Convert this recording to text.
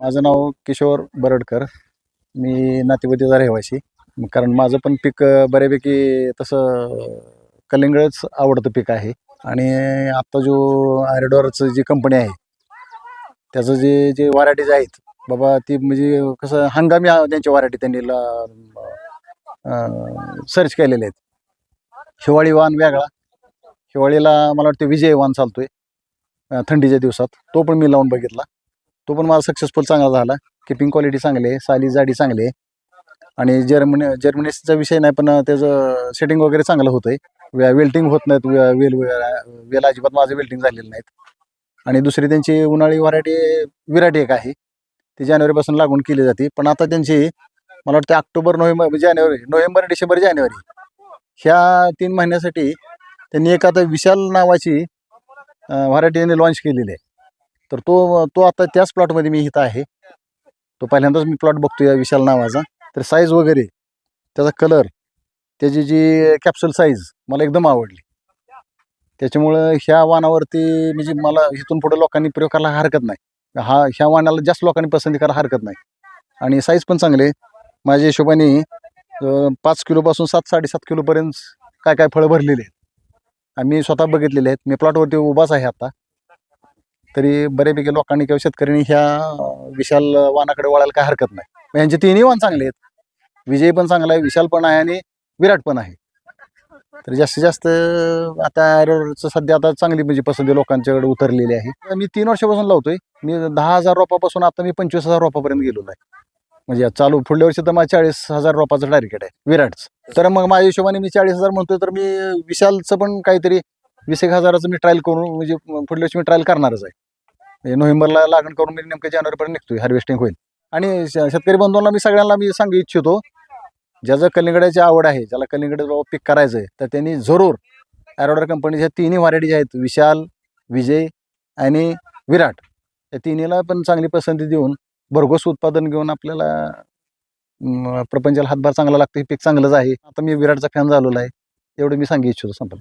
माझं नाव किशोर बरडकर. मी नातेवाईचा रहिवाशी कारण माझं पण पीक बऱ्यापैकी तसं कलिंगडच आवडतं पीक आहे. आणि आत्ता जो आयरडॉरचं जी कंपनी आहे त्याचं जे जे व्हरायटीज आहेत बाबा ती म्हणजे कसं हंगामी त्यांची व्हरायटी त्यांनी सर्च केलेले आहेत. हिवाळी वाण वेगळा. हिवाळीला मला वाटतं विजय वाण चालतो आहे थंडीच्या दिवसात. तो पण मी लावून बघितला. तो पण माझा सक्सेसफुल चांगला झाला. किपिंग क्वालिटी चांगली आहे साली जाडी चांगली आहे. आणि जर्मनी जर्मनीचा विषय नाही पण त्याचं सेटिंग वगैरे चांगलं होतं आहे वेल्टिंग होत नाहीत वेल वे- वेल अजिबात माझं वेल्टिंग झालेलं नाहीत. आणि दुसरी त्यांची उन्हाळी व्हरायटी विरायटी एक आहे. ती जानेवारीपासून लागून केली जाते. पण आता त्यांची मला वाटतं ऑक्टोबर नोव्हेंबर म्हणजे जानेवारी नोव्हेंबर डिसेंबर जानेवारी. ह्या तीन महिन्यासाठी त्यांनी एक आता विशाल नावाची व्हरायटी त्यांनी लॉन्च केलेली आहे. तर तो तो आता त्याच प्लॉटमध्ये मी इथं आहे. तो पहिल्यांदाच मी प्लॉट बघतो या विशाल नावाचा. तर साईज वगैरे त्याचा कलर त्याची जी कॅप्सूल साईज मला एकदम आवडली. त्याच्यामुळं ह्या वाणावरती म्हणजे मला इथून पुढे लोकांनी प्रयोग करायला हरकत नाही. हा ह्या वाणाला जास्त लोकांनी पसंती करायला हरकत नाही. आणि साईज पण चांगले आहे. माझ्या हिशोबाने पाच किलोपासून सात साडेसात किलोपर्यंत काय काय फळं भरलेली आहेत. आम्ही स्वतः बघितलेले आहेत. मी प्लॉटवरती उभाच आहे आता. तरी बऱ्यापैकी लोकांनी किंवा शेतकऱ्यांनी ह्या विशाल वानाकडे वळायला काय हरकत नाही. यांचे तिन्ही वाण चांगले आहेत. विजय पण चांगला आहे विशाल पण आहे आणि विराट पण आहे. तर जास्तीत जास्त आता ॲरोचं सध्या आता चांगली म्हणजे पसंती लोकांच्याकडे उतरलेली आहे. मी तीन वर्षापासून लावतोय. मी दहा हजार रोपापासून आता मी पंचवीस हजार रोपापर्यंत गेलेलो आहे. म्हणजे चालू पुढल्या वर्षी तर माझ्या चाळीस हजार रोपाचं टार्गेट आहे विराटचं. तर मग माझ्या हिशोबाने मी चाळीस हजार म्हणतोय तर मी विशालचं पण काहीतरी वीस एक हजाराचं मी ट्रायल करून म्हणजे पुढल्या वर्षी मी ट्रायल करणारच आहे. म्हणजे नोव्हेंबरला लागण करून मी नेमकं जानेवारीपर्यंत निघतोय हार्वेस्टिंग होईल. आणि श- शेतकरी बंधूंना मी सगळ्यांना मी सांगू इच्छितो ज्याचं कलिंगडाची आवड आहे ज्याला कलिंगड बाबा पीक करायचं आहे तर त्यांनी जरूर ॲरोडर कंपनीच्या तिन्ही व्हरायटी ज्या आहेत विशाल विजय आणि विराट या तिन्हीला पण चांगली पसंती देऊन भरघोस उत्पादन घेऊन आपल्याला प्रपंचाला हातभार चांगला लागतो हे पीक चांगलंच आहे. आता मी विराटचा फॅन झालेला आहे एवढं मी सांगू इच्छितो संपलं.